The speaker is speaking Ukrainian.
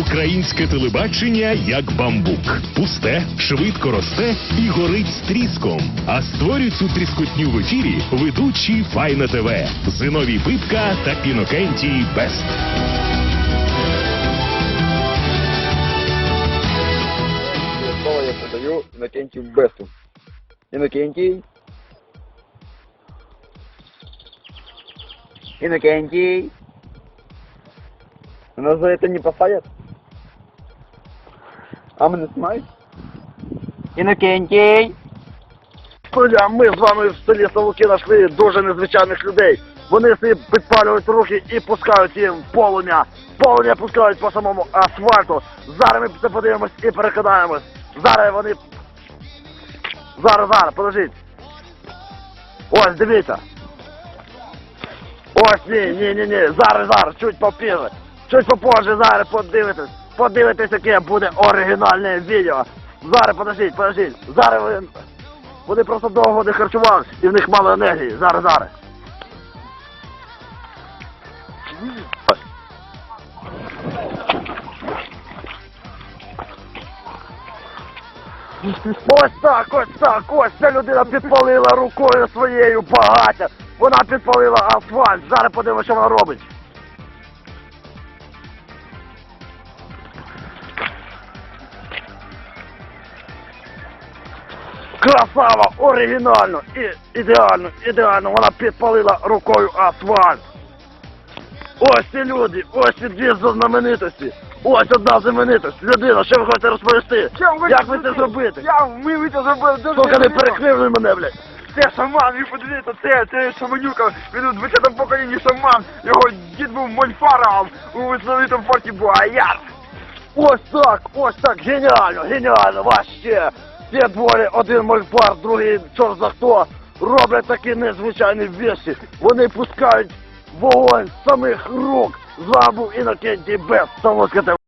Українське телебачення як бамбук. Пусте, швидко росте і горить тріском. А створюють цю тріскотню в ефірі ведучі Файна ТВ. Зиновій Пипка та Інокентій Бест. Слово я подаю Інокентію Бесту. Інокентій. Иннокентий. Нас за это не посадят? А мене знають? Інокентій. Коля, ми з вами в селі Савуки знайшли дуже незвичайних людей. Вони собі підпалюють руки і пускають їм полум'я. Полум'я пускають по самому асфальту. Зараз ми це подивимось і переконаємось. Зараз вони. Зараз, зараз, подождіть. Ось, дивіться. Ось ні, ні, ні, ні. Зараз, зараз, чуть попізже. Чуть попозже, зараз подивитесь. Подивитесь, яке буде оригінальне відео. Зараз, подождіть, подождіть. Зараз ви. Вони просто довго не харчувалися і в них мало енергії. Зараз, зараз. Ось так, ось так, ось ця людина підпалила рукою своєю багаття. Вона підпалила асфальт. Зараз подивимося, що вона робить. Красава, оригінально і ідеально, ідеально. Вона підпалила рукою асфальт. Ось ці люди, ось ці дві знаменитості. Ось одна знаменитость. Людина, що ви хочете розповісти? Як ви це зробите? Я, ми ви це зробили дуже Сука, не перекривли мене, блядь. Це шаман, ви подивіться, це, це шаманюка, він у 20 поколінні шаман, його дід був мольфаром, у знаменитому форті Буаяр. Ось так, ось так, геніально, геніально, вообще. Ці двоє, один мольфар, другий чорт за хто, роблять такі незвичайні віші. Вони пускають вогонь з самих рук. З вами був Інокентій Солодка ТВ.